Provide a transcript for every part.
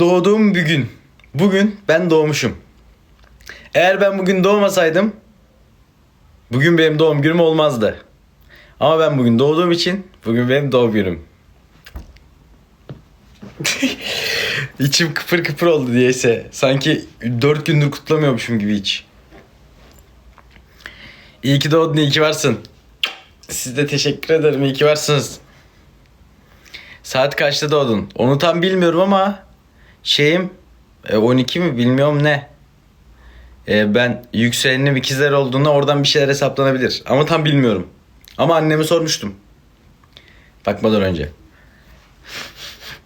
Doğduğum bir gün. Bugün ben doğmuşum. Eğer ben bugün doğmasaydım bugün benim doğum günüm olmazdı. Ama ben bugün doğduğum için bugün benim doğum günüm. İçim kıpır kıpır oldu diyeyse. Sanki 4 gündür kutlamıyormuşum gibi hiç. İyi ki doğdun, iyi ki varsın. Siz de teşekkür ederim, iyi ki varsınız. Saat kaçta doğdun? Onu tam bilmiyorum ama şeyim e, 12 mi bilmiyorum ne. E, ben yükselenim ikizler olduğunda oradan bir şeyler hesaplanabilir. Ama tam bilmiyorum. Ama anneme sormuştum. Bakmadan önce.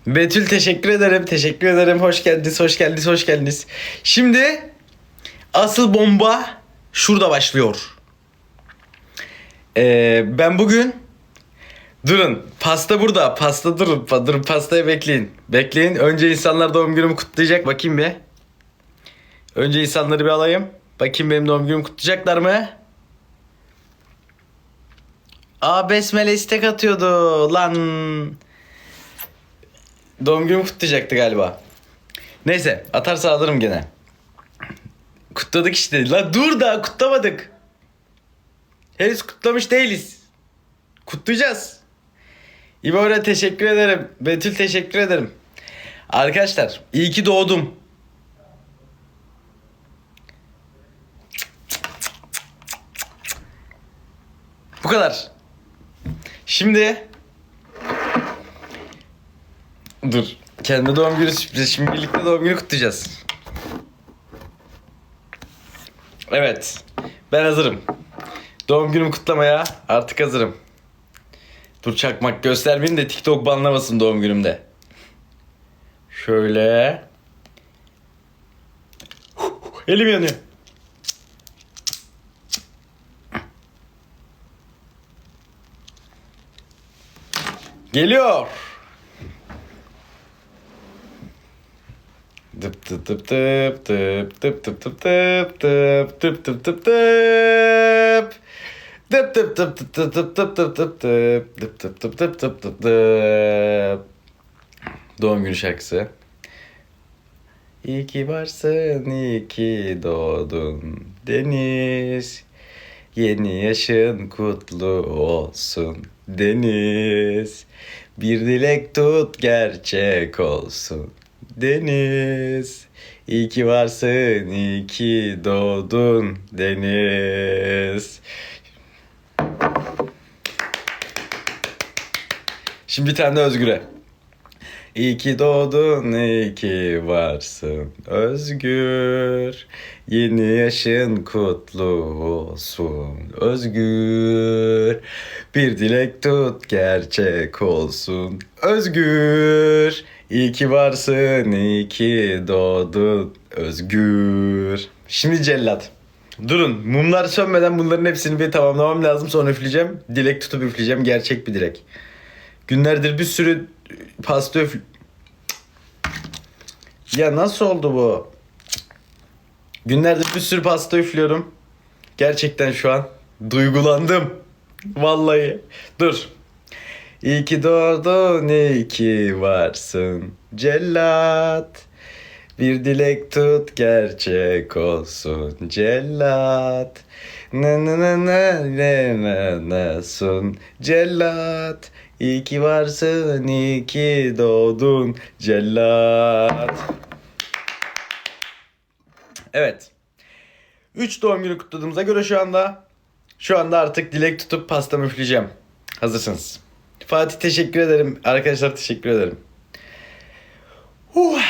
Betül teşekkür ederim. Teşekkür ederim. Hoş geldiniz. Hoş geldiniz. Hoş geldiniz. Şimdi asıl bomba şurada başlıyor. Ee, ben bugün Durun. Pasta burada. Pasta durun. Durun pastayı bekleyin. Bekleyin. Önce insanlar doğum günümü kutlayacak. Bakayım bir. Önce insanları bir alayım. Bakayım benim doğum günümü kutlayacaklar mı? Aa Besmele istek atıyordu. Lan. Doğum günümü kutlayacaktı galiba. Neyse atarsa alırım gene. Kutladık işte. La dur da kutlamadık. Henüz kutlamış değiliz. Kutlayacağız. İbora teşekkür ederim. Betül teşekkür ederim. Arkadaşlar iyi ki doğdum. Bu kadar. Şimdi Dur. Kendi doğum günü sürprizi. Şimdi birlikte doğum günü kutlayacağız. Evet. Ben hazırım. Doğum günümü kutlamaya artık hazırım. Dur çakmak göstermeyeyim de TikTok banlamasın doğum günümde. Şöyle. Elim yanıyor. Geliyor. Tıp tıp tıp tıp tıp tıp tıp tıp tıp tıp tıp tıp tıp tıp Tıp tıp tıp tıp tıp tıp tıp tıp tıp tıp tıp tıp tıp tıp tıp tıp tıp Doğum günü şarkısı. İyi ki varsın, iyi ki doğdun Deniz. Yeni yaşın kutlu olsun Deniz. Bir dilek tut gerçek olsun Deniz. İyi ki varsın, iyi ki doğdun Deniz. Şimdi bir tane de Özgür'e. İyi ki doğdun, iyi ki varsın Özgür. Yeni yaşın kutlu olsun Özgür. Bir dilek tut gerçek olsun Özgür. İyi ki varsın, iyi ki doğdun Özgür. Şimdi cellat. Durun mumlar sönmeden bunların hepsini bir tamamlamam lazım sonra üfleyeceğim. Dilek tutup üfleyeceğim gerçek bir dilek. Günlerdir bir sürü pasta üfl... Ya nasıl oldu bu? Günlerdir bir sürü pasta üflüyorum. Gerçekten şu an duygulandım. Vallahi. Dur. İyi ki doğdun, iyi ki varsın cellat. Bir dilek tut gerçek olsun cellat. Ne ne ne ne ne ne ne sun cellat. İyi ki varsın, iyi ki doğdun cellat. Evet. 3 doğum günü kutladığımıza göre şu anda şu anda artık dilek tutup pastamı üfleyeceğim. Hazırsınız. Fatih teşekkür ederim. Arkadaşlar teşekkür ederim. Huh.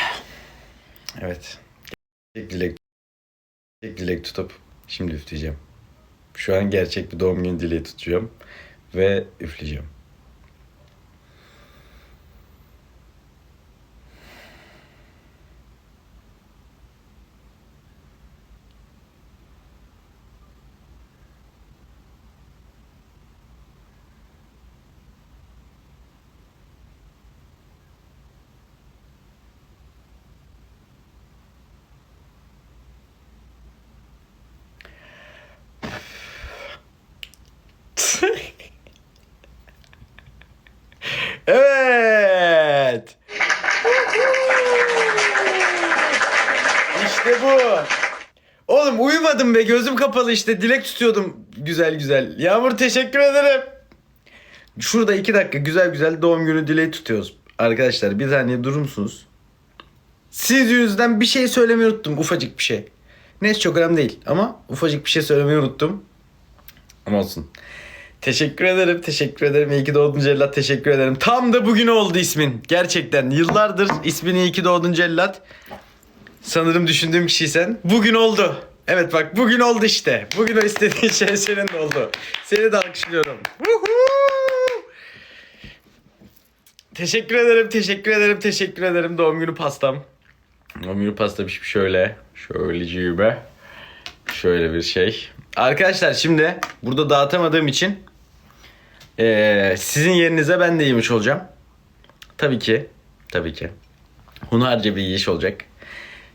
Evet. Dilek, dilek tutup şimdi üfleyeceğim. Şu an gerçek bir doğum günü dileği tutuyorum ve üfleyeceğim. Oğlum uyumadım be gözüm kapalı işte dilek tutuyordum güzel güzel. Yağmur teşekkür ederim. Şurada iki dakika güzel güzel doğum günü dileği tutuyoruz. Arkadaşlar bir saniye durur musunuz? Siz yüzünden bir şey söylemeyi unuttum ufacık bir şey. Neyse çok önemli değil ama ufacık bir şey söylemeyi unuttum. Ama olsun. Teşekkür ederim, teşekkür ederim. İyi ki doğdun Cellat, teşekkür ederim. Tam da bugün oldu ismin. Gerçekten yıllardır ismini iyi ki doğdun Cellat. Sanırım düşündüğüm kişi sen. Bugün oldu. Evet bak bugün oldu işte. Bugün o istediğin şey senin de oldu. Seni de alkışlıyorum. Teşekkür ederim, teşekkür ederim, teşekkür ederim. Doğum günü pastam. Doğum günü pasta pişmiş şöyle. Şöyle cübe. Şöyle bir şey. Arkadaşlar şimdi burada dağıtamadığım için eee, sizin yerinize ben de yemiş olacağım. Tabii ki. Tabii ki. Hunharca bir yiyiş olacak.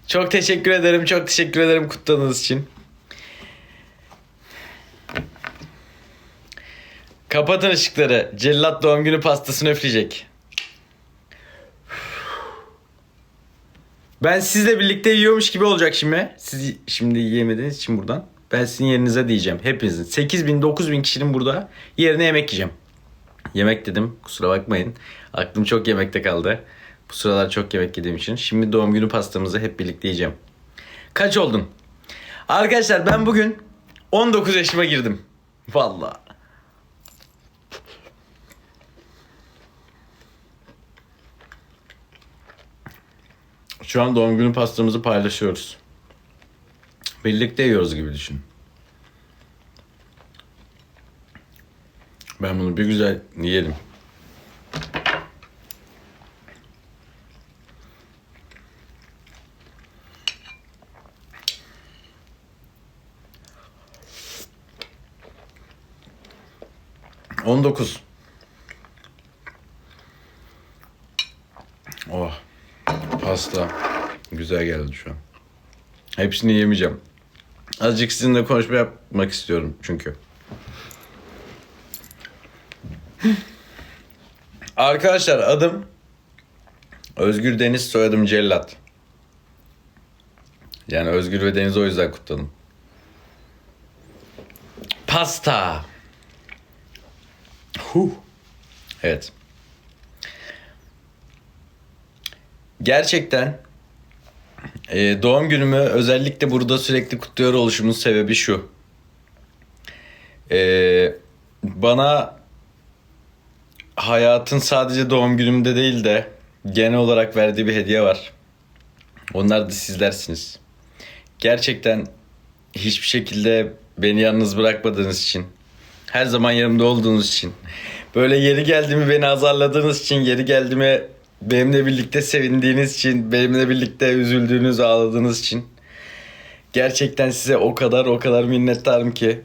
Çok teşekkür ederim. Çok teşekkür ederim kutladığınız için. Kapatın ışıkları. Cellat doğum günü pastasını üfleyecek. Ben sizle birlikte yiyormuş gibi olacak şimdi. Siz şimdi yiyemediğiniz için buradan. Ben sizin yerinize diyeceğim. Hepinizin. 8 bin 9 bin kişinin burada yerine yemek yiyeceğim. Yemek dedim. Kusura bakmayın. Aklım çok yemekte kaldı. Bu sıralar çok yemek yediğim için. Şimdi doğum günü pastamızı hep birlikte yiyeceğim. Kaç oldun? Arkadaşlar ben bugün 19 yaşıma girdim. Vallahi. Şu an doğum günü pastamızı paylaşıyoruz. Birlikte yiyoruz gibi düşün. Ben bunu bir güzel yiyelim. On dokuz. Oh. Pasta. Güzel geldi şu an. Hepsini yemeyeceğim. Azıcık sizinle konuşma yapmak istiyorum çünkü. Arkadaşlar adım Özgür Deniz soyadım Cellat. Yani Özgür ve Deniz o yüzden kutladım. Pasta. Huh. Evet. Gerçekten e, doğum günümü özellikle burada sürekli kutluyor oluşumun sebebi şu. E, bana hayatın sadece doğum günümde değil de genel olarak verdiği bir hediye var. Onlar da sizlersiniz. Gerçekten hiçbir şekilde beni yalnız bırakmadığınız için, her zaman yanımda olduğunuz için, böyle yeri geldiğimi beni azarladığınız için, yeri geldiğimi benimle birlikte sevindiğiniz için, benimle birlikte üzüldüğünüz, ağladığınız için gerçekten size o kadar o kadar minnettarım ki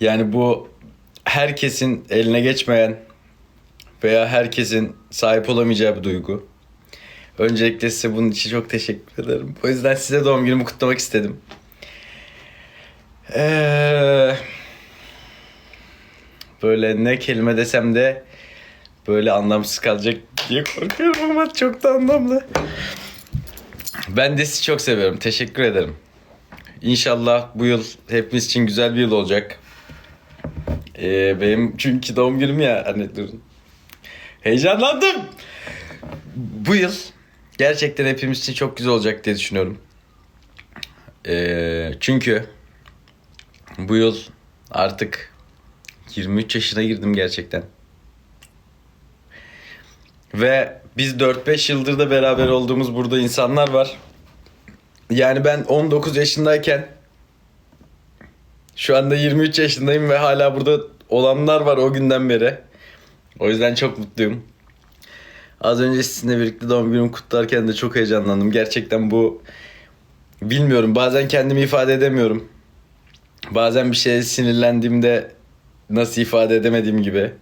yani bu herkesin eline geçmeyen veya herkesin sahip olamayacağı bir duygu. Öncelikle size bunun için çok teşekkür ederim. O yüzden size doğum günümü kutlamak istedim. Ee, böyle ne kelime desem de böyle anlamsız kalacak diye korkuyorum ama çok da anlamlı. Ben de sizi çok seviyorum. Teşekkür ederim. İnşallah bu yıl hepimiz için güzel bir yıl olacak. Ee, benim çünkü doğum günüm ya. Hani durun. Heyecanlandım. Bu yıl gerçekten hepimiz için çok güzel olacak diye düşünüyorum. Ee, çünkü bu yıl artık 23 yaşına girdim gerçekten. Ve biz 4-5 yıldır da beraber olduğumuz burada insanlar var. Yani ben 19 yaşındayken şu anda 23 yaşındayım ve hala burada olanlar var o günden beri. O yüzden çok mutluyum. Az önce sizinle birlikte doğum günümü kutlarken de çok heyecanlandım. Gerçekten bu bilmiyorum bazen kendimi ifade edemiyorum. Bazen bir şeye sinirlendiğimde nasıl ifade edemediğim gibi.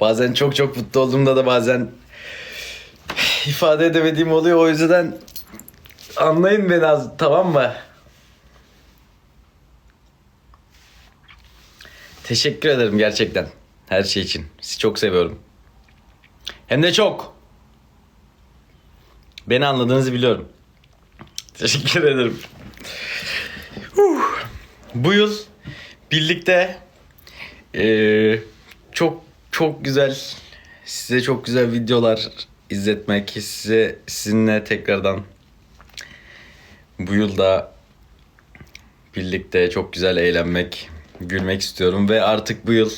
Bazen çok çok mutlu olduğumda da bazen ifade edemediğim oluyor. O yüzden anlayın beni az tamam mı? Teşekkür ederim gerçekten her şey için. Sizi çok seviyorum. Hem de çok. Beni anladığınızı biliyorum. Teşekkür ederim. Bu yıl birlikte eee, çok çok güzel size çok güzel videolar izletmek size sizinle tekrardan bu yılda birlikte çok güzel eğlenmek, gülmek istiyorum ve artık bu yıl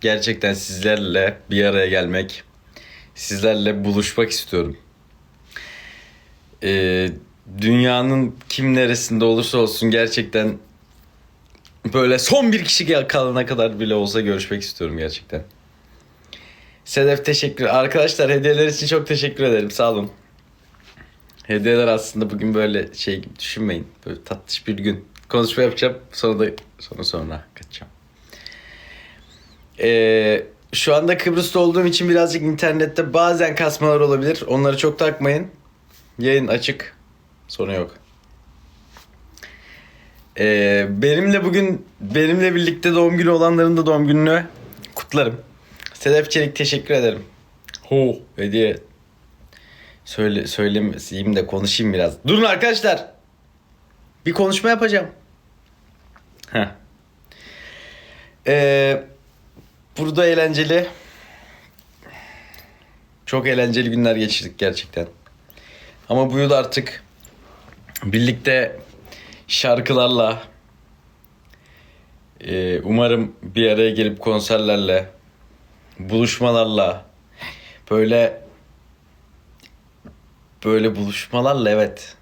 gerçekten sizlerle bir araya gelmek, sizlerle buluşmak istiyorum. Ee, dünyanın kim neresinde olursa olsun gerçekten böyle son bir kişi kalana kadar bile olsa görüşmek istiyorum gerçekten. Sedef teşekkür. Arkadaşlar hediyeler için çok teşekkür ederim. Sağ olun. Hediyeler aslında bugün böyle şey gibi düşünmeyin. Böyle tatlış bir gün. Konuşma yapacağım. Sonra da sonra sonra kaçacağım. Ee, şu anda Kıbrıs'ta olduğum için birazcık internette bazen kasmalar olabilir. Onları çok takmayın. Yayın açık. Sorun yok. Ee, benimle bugün benimle birlikte doğum günü olanların da doğum gününü kutlarım. Sedef Çelik teşekkür ederim. Ho hediye söyle söylemeyeyim de konuşayım biraz. Durun arkadaşlar. Bir konuşma yapacağım. Heh. Ee, burada eğlenceli çok eğlenceli günler geçirdik gerçekten. Ama bu yıl artık birlikte şarkılarla e, umarım bir araya gelip konserlerle buluşmalarla böyle böyle buluşmalarla evet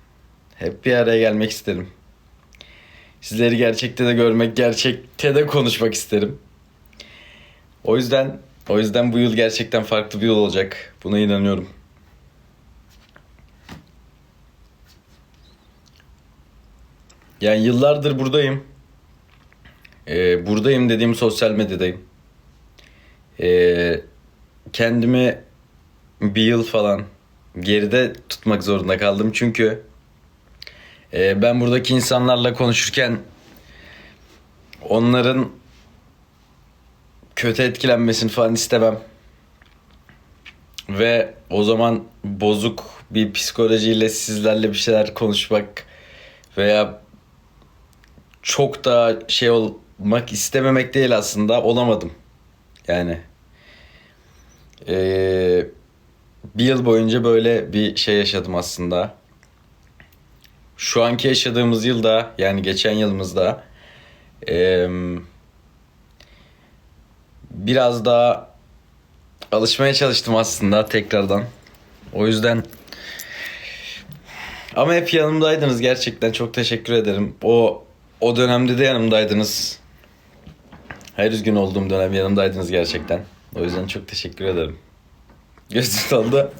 hep bir araya gelmek isterim. Sizleri gerçekte de görmek, gerçekte de konuşmak isterim. O yüzden o yüzden bu yıl gerçekten farklı bir yıl olacak. Buna inanıyorum. Yani yıllardır buradayım. Ee, buradayım dediğim sosyal medyadayım. Ee, kendimi bir yıl falan geride tutmak zorunda kaldım. Çünkü e, ben buradaki insanlarla konuşurken onların kötü etkilenmesini falan istemem. Ve o zaman bozuk bir psikolojiyle sizlerle bir şeyler konuşmak veya çok da şey olmak istememek değil aslında olamadım. Yani ee, bir yıl boyunca böyle bir şey yaşadım aslında. Şu anki yaşadığımız yılda yani geçen yılımızda ee, biraz daha alışmaya çalıştım aslında tekrardan. O yüzden ama hep yanımdaydınız gerçekten çok teşekkür ederim. O o dönemde de yanımdaydınız. Her üzgün olduğum dönem yanımdaydınız gerçekten. O yüzden çok teşekkür ederim. Gözüm doldu.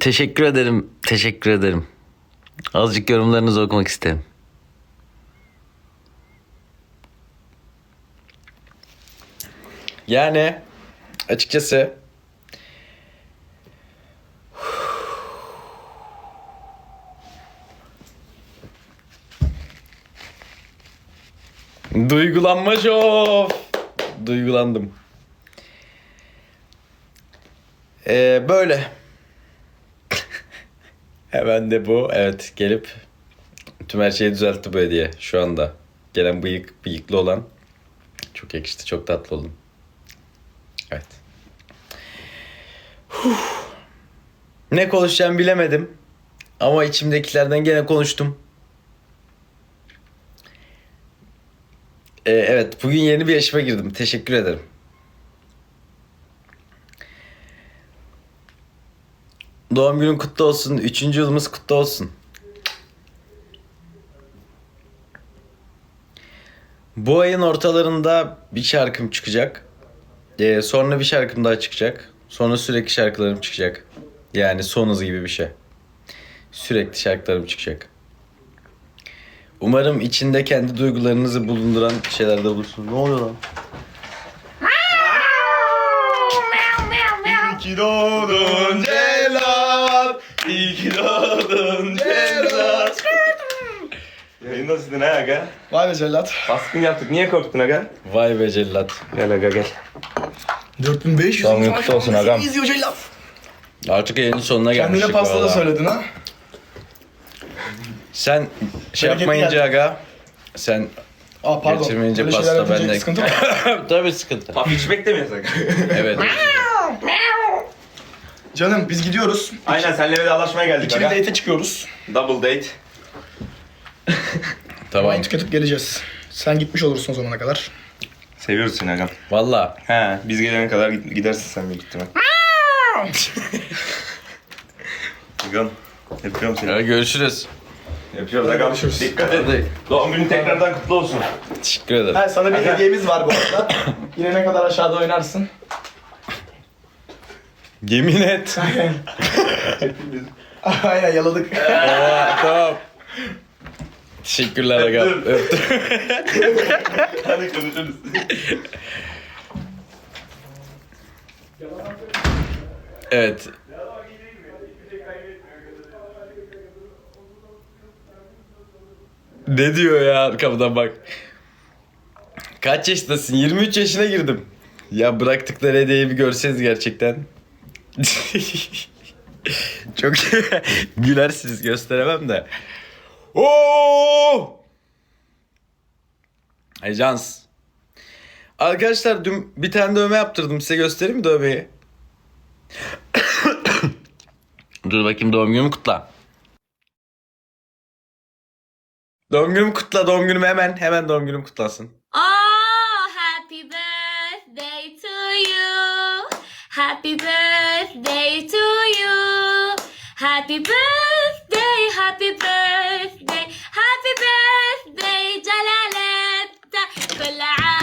Teşekkür ederim. Teşekkür ederim. Azıcık yorumlarınızı okumak isterim. Yani açıkçası Duygulanma şov. Duygulandım. Ee, böyle. Hemen de bu. Evet gelip tüm her şeyi düzeltti bu hediye şu anda. Gelen bıyık, bıyıklı olan. Çok yakıştı. Çok tatlı oldun. Evet. Huh. Ne konuşacağımı bilemedim. Ama içimdekilerden gene konuştum. Ee, evet, bugün yeni bir yaşıma girdim. Teşekkür ederim. Doğum günün kutlu olsun. Üçüncü yılımız kutlu olsun. Bu ayın ortalarında bir şarkım çıkacak. Ee, sonra bir şarkım daha çıkacak. Sonra sürekli şarkılarım çıkacak. Yani son hız gibi bir şey. Sürekli şarkılarım çıkacak. Umarım içinde kendi duygularınızı bulunduran şeyler de bulursunuz. Ne oluyor lan? İyi ki doğdun Celal. İyi ki doğdun Celal. Yayındasın ha aga. Vay be cellat. Baskın yaptık. Niye korktun aga? Vay be cellat. Gel aga gel. 4500 Doğum günün kutlu olsun agam. izliyor cellat. Artık yayının sonuna gelmiştik Kendine pasta da valla. söyledin ha. Sen şey yapmayınca geldi. aga. Sen Aa pardon. getirmeyince Böyle şeyler pasta yapınca bende. Sıkıntı mı? Tabii sıkıntı. Hafif içmek de mi yasak? Evet. Canım biz gidiyoruz. Aynen senle vedalaşmaya geldik İkili aga. date'e çıkıyoruz. Double date. tamam. Wine tüketip geleceğiz. Sen gitmiş olursun o zamana kadar. Seviyoruz seni agam. Valla. He, biz gelene kadar gid- gidersin sen büyük ihtimal. Agam. Öpüyorum seni. Görüşürüz. Öpüyoruz agam. Görüşürüz. Dikkat et. Hadi. Doğum günün tekrardan kutlu olsun. Teşekkür ederim. Ha, sana bir hediyemiz var bu arada. Yine ne kadar aşağıda oynarsın. Yemin et. Aynen. Yaladık. Aa, tamam. Teşekkürler aga. Öptüm. Öptüm. Hadi konuşuruz. Evet. Ne diyor ya arkamdan bak. Kaç yaşındasın? 23 yaşına girdim. Ya bıraktıkları hediyeyi bir görseniz gerçekten. Çok gülersiniz gösteremem de. Oo! Ajans. Arkadaşlar dün bir tane dövme yaptırdım. Size göstereyim mi dövmeyi? Dur bakayım doğum günümü kutla. Doğum günümü kutla, doğum günüm hemen, hemen doğum günüm kutlasın. Oh, happy birthday to you. Happy birthday to you. Happy birthday, happy birthday, happy birthday جلالتك كل عام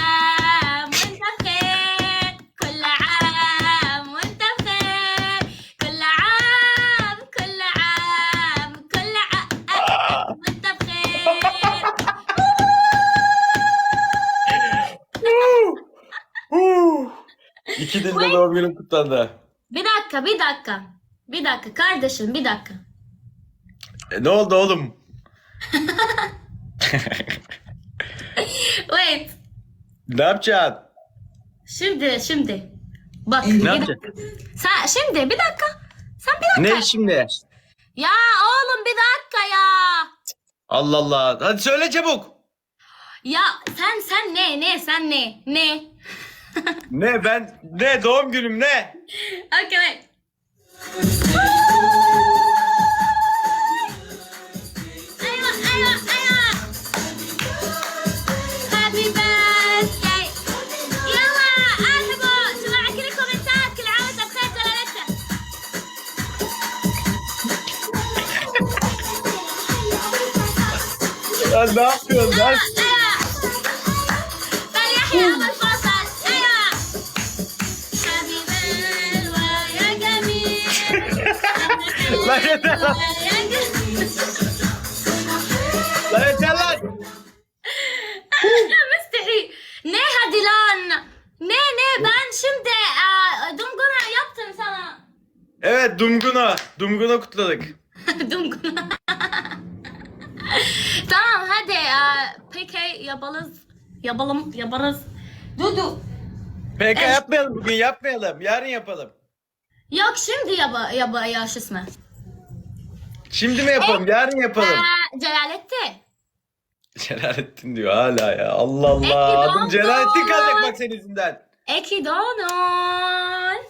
İki dilde doğum günüm kutlandı. Bir dakika, bir dakika. Bir dakika kardeşim, bir dakika. E, ne oldu oğlum? Wait. Ne yapacaksın? Şimdi, şimdi. Bak. Ne yapacaksın? Sen şimdi bir dakika. Sen bir dakika. Ne şimdi? Ya oğlum bir dakika ya. Allah Allah. Hadi söyle çabuk. Ya sen sen ne ne sen ne ne? Ne ben ne doğum günüm ne? Okay wait. ايوه ايوه ايوه هابي بيرثداي يلا ارحبوا جماعه كل كومنتات كل عام وانت بخير جلالتك Ya ne yapıyorsun lan? تعال يحيى ابو Lan yeter lan. يا جميل Lan yeter lan. مستحي ne hadi lan ne ne ben şimdi aa, dumguna yaptım sana Evet Dumguna. Dumguna kutladık. dumguna tamam hadi aa, peki yaparız yapalım yaparız Dudu PK yapmayalım bugün yapmayalım. Yarın yapalım. yok şimdi yaba yaba ya şu ismi Şimdi mi yapalım? Yarın yapalım. Aa, Celalette Celalettin diyor hala ya. Allah Allah. Peki, Adım doğum Celalettin kalacak bak senin yüzünden. Eki Donun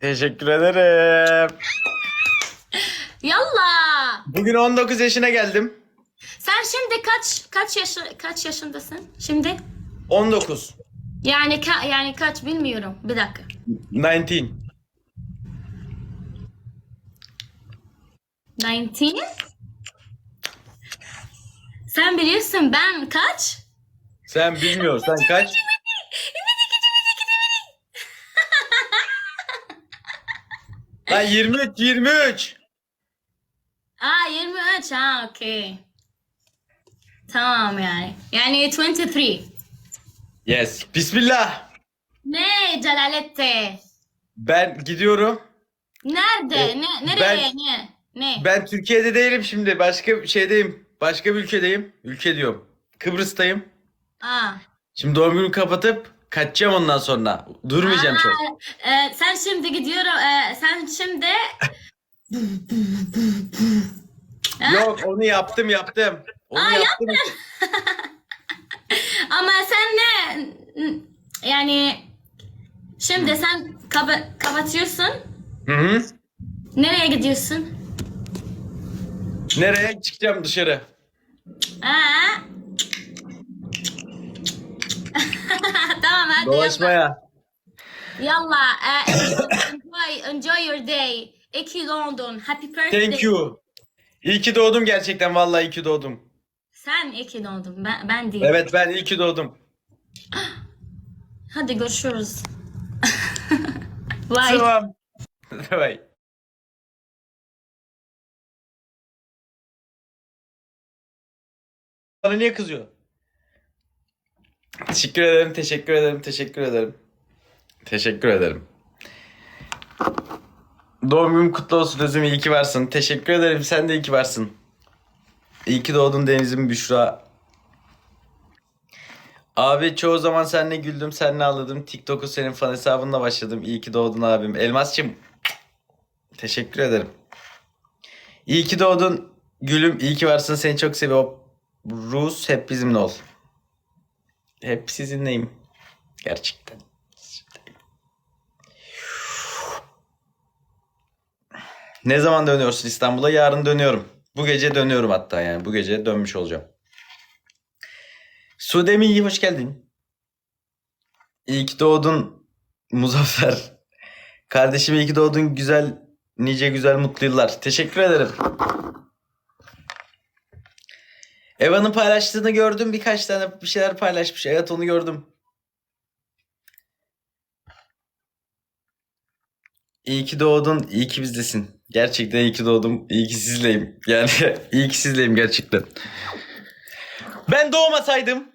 Teşekkür ederim. Yalla Bugün 19 yaşına geldim. sen şimdi kaç kaç yaş kaç yaşındasın şimdi 19. yani ka- yani kaç bilmiyorum bir dakika 19. 19 Sen biliyorsun ben kaç? Sen bilmiyorsun. Sen kaç? Lan 23, 23. Aa 23 ha okey. Tamam yani. Yani 23. Yes. Bismillah. Ne Celalette? Ben gidiyorum. Nerede? E, ne nereye? ben- ne? Ne? Ben Türkiye'de değilim şimdi. Başka bir şeydeyim. Başka bir ülkedeyim. Ülke diyorum. Kıbrıs'tayım. Aa. Şimdi doğum günü kapatıp kaçacağım ondan sonra. Durmayacağım çok. Aa, e, sen şimdi gidiyorum. e, sen şimdi Yok onu yaptım yaptım. Onu Aa, yaptım. Ama sen ne? Yani şimdi sen kaba- kapatıyorsun. Hı hı. Nereye gidiyorsun? Nereye çıkacağım dışarı? Aa. tamam hadi. Dolaşmaya. Yallah. eh, enjoy, enjoy your day. İki London. Happy birthday. Thank you. İyi ki doğdum gerçekten vallahi iyi ki doğdum. Sen iki doğdun. Ben, ben değil. Evet ben iyi ki doğdum. Hadi görüşürüz. Bye. Tamam. Bye. Bana niye kızıyor? Teşekkür ederim, teşekkür ederim, teşekkür ederim. Teşekkür ederim. Doğum günün kutlu olsun Özüm, iyi ki varsın. Teşekkür ederim, sen de iyi ki varsın. İyi ki doğdun Deniz'im Büşra. Abi çoğu zaman seninle güldüm, seninle ağladım. TikTok'u senin fan hesabınla başladım. İyi ki doğdun abim. Elmasçım. Teşekkür ederim. İyi ki doğdun gülüm. İyi ki varsın. Seni çok seviyorum. Rus hep bizimle ol. Hep sizinleyim. Gerçekten. Ne zaman dönüyorsun İstanbul'a? Yarın dönüyorum. Bu gece dönüyorum hatta yani. Bu gece dönmüş olacağım. Sudemi iyi hoş geldin. İyi ki doğdun Muzaffer. Kardeşim iyi ki doğdun güzel nice güzel mutlu yıllar. Teşekkür ederim. Eva'nın paylaştığını gördüm. Birkaç tane bir şeyler paylaşmış. Evet onu gördüm. İyi ki doğdun. iyi ki bizdesin. Gerçekten iyi ki doğdum. İyi ki sizleyim. Yani iyi ki sizleyim gerçekten. Ben doğmasaydım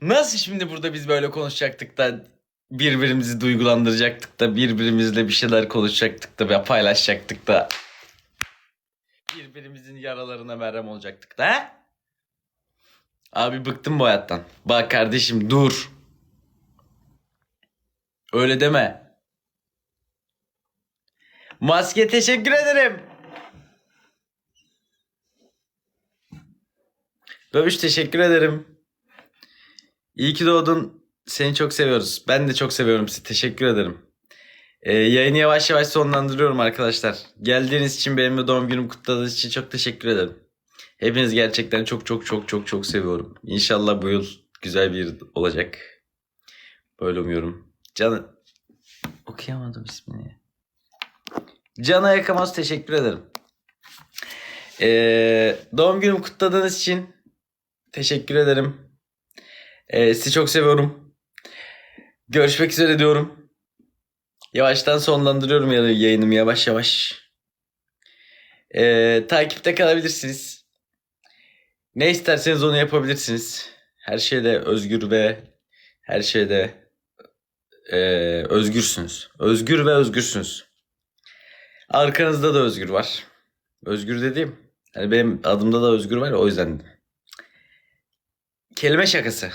nasıl şimdi burada biz böyle konuşacaktık da birbirimizi duygulandıracaktık da birbirimizle bir şeyler konuşacaktık da paylaşacaktık da birbirimizin yaralarına merhem olacaktık da ha? Abi bıktım bu hayattan. Bak kardeşim dur. Öyle deme. Maske teşekkür ederim. Dövüş teşekkür ederim. İyi ki doğdun. Seni çok seviyoruz. Ben de çok seviyorum sizi. Teşekkür ederim. Ee, yayını yavaş yavaş sonlandırıyorum arkadaşlar. Geldiğiniz için benimle doğum günümü kutladığınız için çok teşekkür ederim. Hepiniz gerçekten çok çok çok çok çok seviyorum. İnşallah bu yıl güzel bir yıl olacak. Böyle umuyorum. Can okuyamadım ismini. Cana Yakamaz teşekkür ederim. Ee, doğum günümü kutladığınız için teşekkür ederim. Ee, sizi çok seviyorum. Görüşmek üzere diyorum. Yavaştan sonlandırıyorum ya yayınımı yavaş yavaş. Ee, takipte kalabilirsiniz. Ne isterseniz onu yapabilirsiniz. Her şeyde özgür ve her şeyde ee, özgürsünüz. Özgür ve özgürsünüz. Arkanızda da özgür var. Özgür dediğim. Yani benim adımda da özgür var ya, o yüzden. Kelime şakası.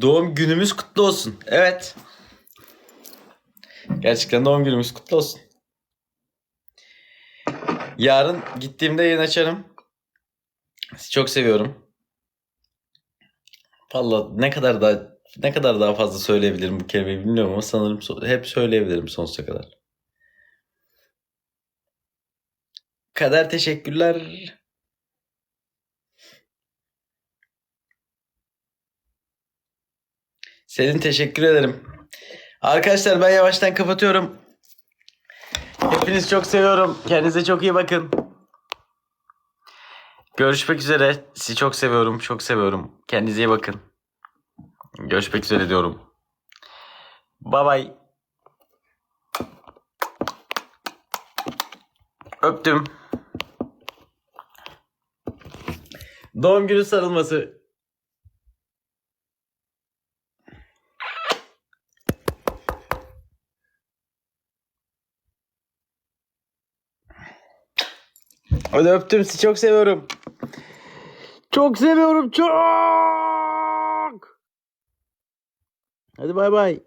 Doğum günümüz kutlu olsun. Evet. Gerçekten doğum günümüz kutlu olsun. Yarın gittiğimde yayın açarım. Sizi çok seviyorum. Vallahi ne kadar daha ne kadar daha fazla söyleyebilirim bu kelimeyi bilmiyorum ama sanırım hep söyleyebilirim sonsuza kadar. Kader teşekkürler. Selin teşekkür ederim. Arkadaşlar ben yavaştan kapatıyorum. Hepinizi çok seviyorum. Kendinize çok iyi bakın. Görüşmek üzere. Sizi çok seviyorum. Çok seviyorum. Kendinize iyi bakın. Görüşmek üzere diyorum. Bye bye. Öptüm. Doğum günü sarılması. Hadi öptüm sizi çok seviyorum. Çok seviyorum çok. Hadi bay bay.